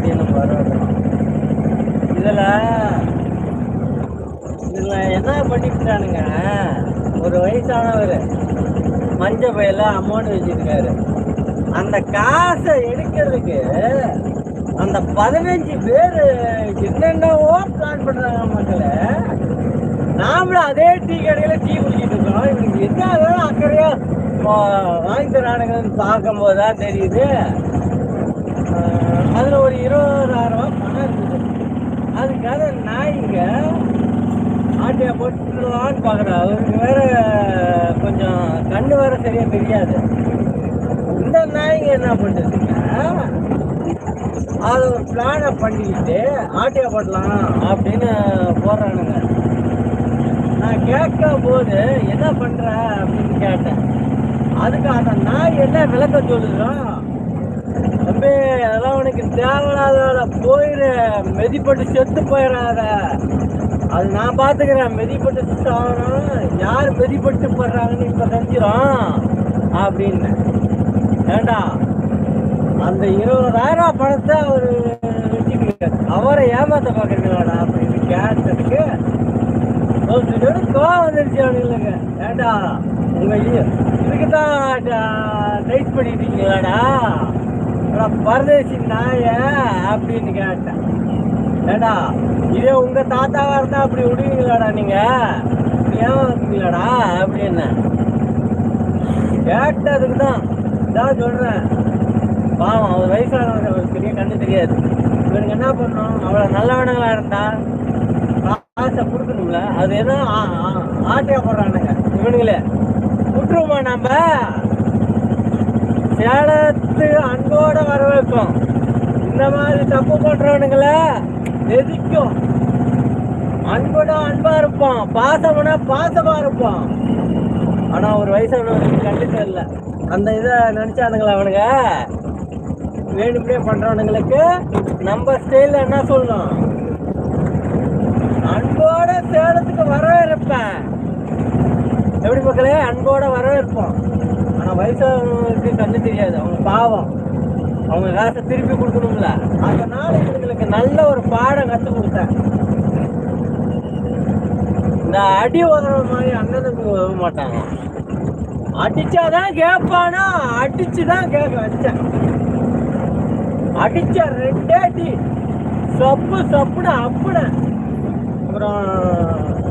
அப்படின்னு வரோம் இதில் இதில் என்ன பண்ணிவிட்டானுங்க ஒரு வயசானவர். மஞ்ச பையில் அமௌண்ட் வச்சிருக்காரு. அந்த காசை எடுக்கிறதுக்கு அந்த பதினஞ்சு பேர் என்னென்னவோ பிளான் பண்ணுறாங்க மக்களை. நாமளும் அதே டீ கடையில் டீ குடிச்சிட்டு இருக்கோம். இவனுக்கு என்ன அக்கறையாக வாங்கி தரானுங்கன்னு பார்க்கும்போது தான் தெரியுது. அதுக்காக நாய்ங்க ஆட்டையை போட்டுலான்னு பார்க்குறேன். அவருக்கு வேற கொஞ்சம் கண்ணு வேற சரியாக தெரியாது. இந்த நாய்ங்க என்ன பண்ணுறதுங்க அது ஒரு பிளானை பண்ணிக்கிட்டு ஆட்டியா போடலாம் அப்படின்னு போடுறானுங்க. நான் கேட்க போது என்ன பண்ணுற அப்படின்னு கேட்டேன். அதுக்கு அந்த நாய் என்ன விளக்கம் சொல்லுதோ தம்பி அதெல்லாம் உனக்கு தேவையில்லாத போயிரு. மெதிப்பட்டு செத்து போயிடாத அது நான் பார்த்துக்கிறேன் மெதிப்பட்டு சாகணும் யார் மெதிப்பட்டு போடுறாங்கன்னு இப்போ தெரிஞ்சிடும் அப்படின்னு. ஏண்டா? அந்த இருபதாயிரம் பணத்தை அவர் வச்சுக்கிறார் அவரை ஏமாத்த பார்க்குறீங்களாடா? அப்படின்னு கேட்டதுக்கு ஒரு கோவம் வந்துருச்சு அவனுங்களுக்கு. ஏண்டா? உங்க இதுக்கு தான் டைட் பண்ணிட்டீங்களாடா? அட பரதேசி நாய அப்படின்னு கேட்டேன். ஏடா இதே உங்க தாத்தாவா இருந்தா அப்படி விடுவீங்களாடா நீங்க? ஏமாத்துவீங்களாடா அப்படின்னு. கேட்டதுக்கு தான் இதான் சொல்றேன். பாவம் அவர் வயசானவங்க பெரிய கண்ணு தெரியாது. இவனுக்கு என்ன பண்ணணும்? அவ்வளோ நல்லவனங்களாக இருந்தா காசை கொடுக்கணும்ல. அது எதுவும் ஆ- ஆ- ஆட்டையா போடுறானுங்க. இவனுங்களே விட்டுருமா நம்ம சேலத்து அன்போட வரவேற்போம். இந்த மாதிரி தப்பு பண்றவனுங்கள எதிக்கும் அன்போட அன்பா இருப்போம் பாசம்னா பாசமா இருப்போம் ஆனா ஒரு வயசானவனுக்கு கண்டிப்பா தெரியல அந்த இதை நினைச்சானுங்களா அவனுங்க? வேணும்னே பண்றவனுங்களுக்கு நம்ம ஸ்டைல என்ன சொல்லணும்? அன்போட சேலத்துக்கு வரவேற்பேன். எப்படி மக்களே? அன்போட வரவேற்போம். ஆனால் வயசானவங்களுக்கு கண்ணு தெரியாது. அவங்க பாவம். அவங்க காசை திருப்பி கொடுக்கணும்ல. அதனால இவங்களுக்கு நல்ல ஒரு பாடம் கற்றுக் கொடுத்தேன் இந்த அடி உதற மாதிரி அண்ணனுக்கு உதவ மாட்டாங்க. அடிச்சாதான் கேட்பானா அடிச்சு தான் கேட்க வச்சேன். அடிச்ச ரெண்டே அடி. சப்பு சப்புன்னு அப்புன அப்புறம்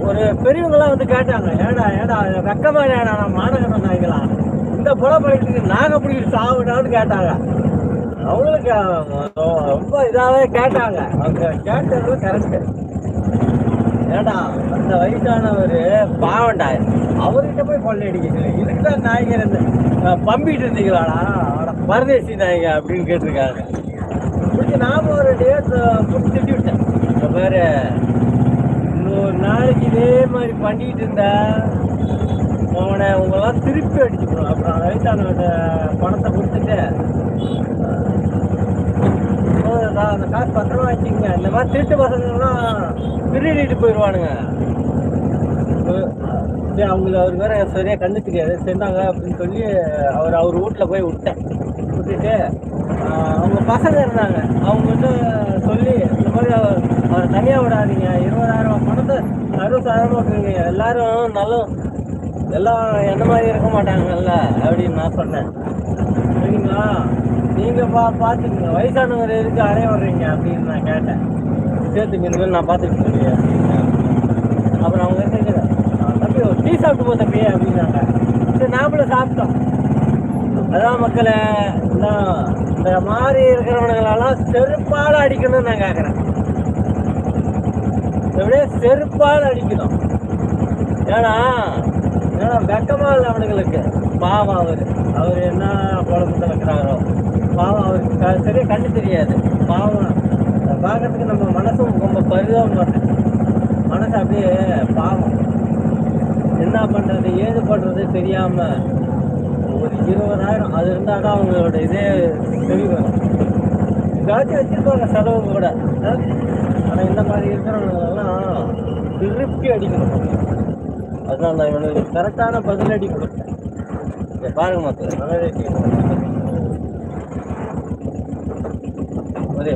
ஒரு பெரியவங்களாம் வந்து கேட்டாங்க ஏடா ஏடா வெக்கமா ஏடா நான் மாநகரம் நாய்களா? இந்த இருக்கு நாங்க பிடிக்கிட்டு சாவுடான்னு கேட்டாங்க. அவங்களுக்கு ரொம்ப இதாகவே கேட்டாங்க. அவங்க கேட்டது கரெக்டு ஏடா அந்த வயசானவர் பாவண்டா அவர்கிட்ட போய் கொள்ளையடிக்கிறது இதுக்கு தான் நாய்ங்க இருந்து பம்பிட்டு இருந்தீங்களாடா? அவட பரதேசி நாய்ங்க அப்படின்னு கேட்டிருக்காங்க. பிடிச்சி நாம ஒரு டேட் பிடிச்சி திட்டி விட்டேன். இந்த மாதிரி இன்னொரு நாளைக்கு இதே மாதிரி பண்ணிட்டு இருந்தா அவனை உங்களெல்லாம் திருப்பி அடிச்சுக்கணும். அப்புறம் அந்த பணத்தை கொடுத்துட்டு அந்த காசு பத்திரமா வச்சுக்கோங்க. இந்த மாதிரி திருட்டு பசங்கள்லாம் திருடிட்டு போயிடுவானுங்க. சரி அவங்கள அவர் வேற சரியாக கண்ணு தெரியாது செஞ்சாங்க அப்படின்னு சொல்லி அவர் அவர் வீட்டில் போய் விட்டேன். விட்டுட்டு அவங்க பசங்க இருந்தாங்க. அவங்ககிட்ட சொல்லி இந்த மாதிரி அவர் அவரை தனியாக விடாதீங்க. இருபதாயிரம் பணத்தை அறுபதாயிரம் இருக்கீங்க எல்லாரும் நல்ல எல்லாம் என்ன மாதிரி இருக்க மாட்டாங்கல்ல அப்படின்னு நான் சொன்னேன். சரிங்களா? நீங்க பா பார்த்துக்குங்க வயசானவர் எதுக்கு அறைய வர்றீங்க அப்படின்னு நான் கேட்டேன். சேர்த்துக்கு இந்த நான் பார்த்துக்க இருக்கேன். அப்புறம் அவங்க கேட்குறேன் தம்பி ஒரு டீ சாப்பிட்டு போ தம்பி அப்படின்னாங்க. சரி நாமளும் சாப்பிட்டோம். அதான் மக்களே இந்த இந்த மாதிரி இருக்கிறவனுங்களெல்லாம் செருப்பால் அடிக்கணும்னு நான் கேட்குறேன் எப்படியே செருப்பால் அடிக்கணும். ஏன்னா ஏன்னா வெக்கமாக இல்லை அவனுங்களுக்கு? பாவம் அவர். அவர் என்ன குழம்புல வைக்கிறாரோ? பாவம் அவருக்கு சரியாக கண்டு தெரியாது. பாவம். பார்க்கறதுக்கு நம்ம மனசும் ரொம்ப பரிதாபம் மனசு அப்படியே பாவம். என்ன பண்ணுறது ஏது பண்ணுறது தெரியாமல் ஒரு இருபதாயிரம் அது இருந்தால் தான் அவங்களோட இதே தெரிய வரும். ஏதாச்சும் வச்சிருப்பாங்க செலவு கூட. ஆனால் இந்த மாதிரி இருக்கிறவங்களெல்லாம் திருப்தி அடிக்கணும். அதனால நான் இவனுக்கு கரெக்டான பதிலடி கொடுத்தேன். இதை பாருங்க மக்கள் நல்ல ஒரே